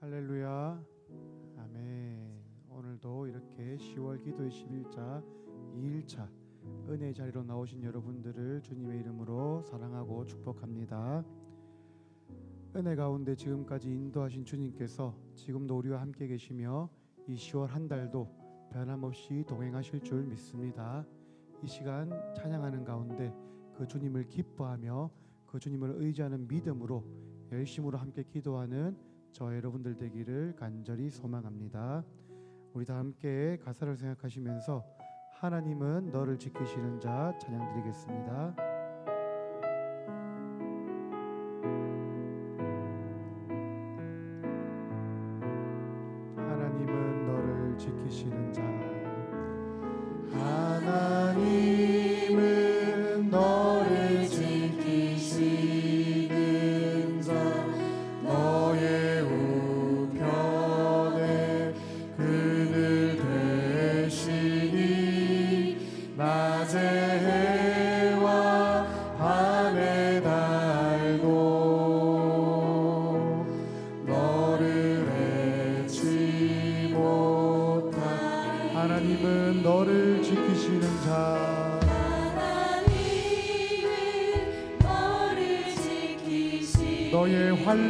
할렐루야. 아멘. 오늘도 이렇게 10월 기도의 11자 2일차 은혜의 자리로 나오신 여러분들을 주님의 이름으로 사랑하고 축복합니다. 은혜 가운데 지금까지 인도하신 주님께서 지금도 우리와 함께 계시며 이 10월 한 달도 변함없이 동행하실 줄 믿습니다. 이 시간 찬양하는 가운데 그 주님을 기뻐하며 그 주님을 의지하는 믿음으로 열심으로 함께 기도하는 저 여러분들 되기를 간절히 소망합니다. 우리 다 함께 가사를 생각하시면서 하나님은 너를 지키시는 자 찬양 드리겠습니다.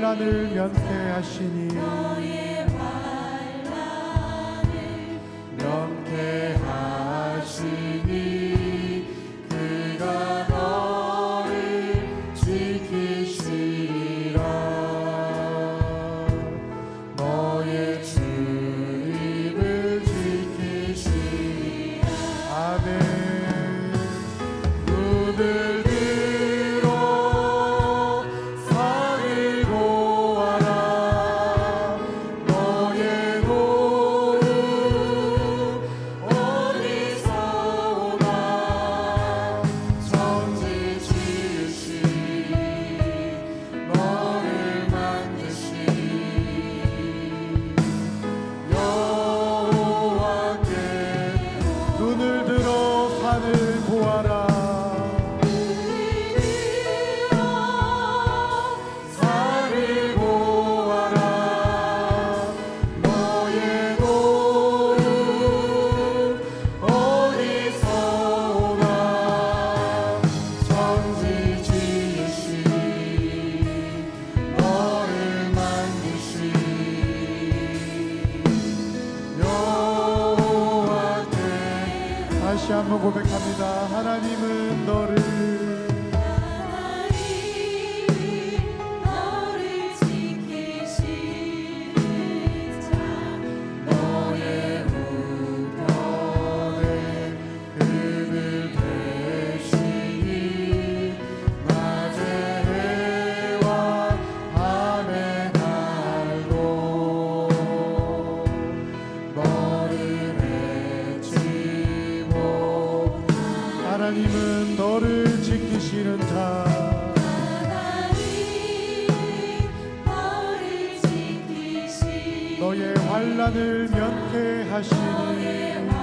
너의 환란을 면케 하시니 너의 환란을 아멘 면케 하시니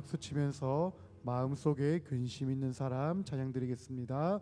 박수 치면서 마음속에 근심 있는 사람 찬양 드리겠습니다.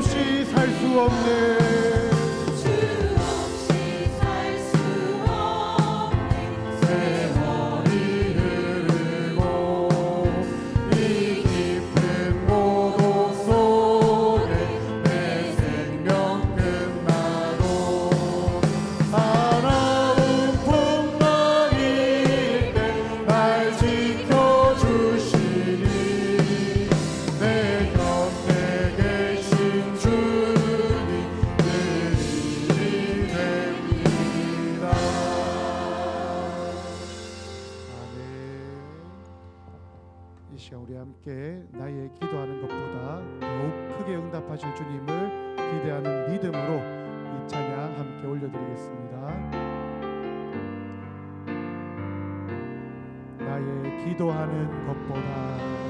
없이 살 수 없네. 하나님께 나의 기도하는 것보다 더욱 크게 응답하실 주님을 기대하는 믿음으로 이 찬양 함께 올려드리겠습니다. 나의 기도하는 것보다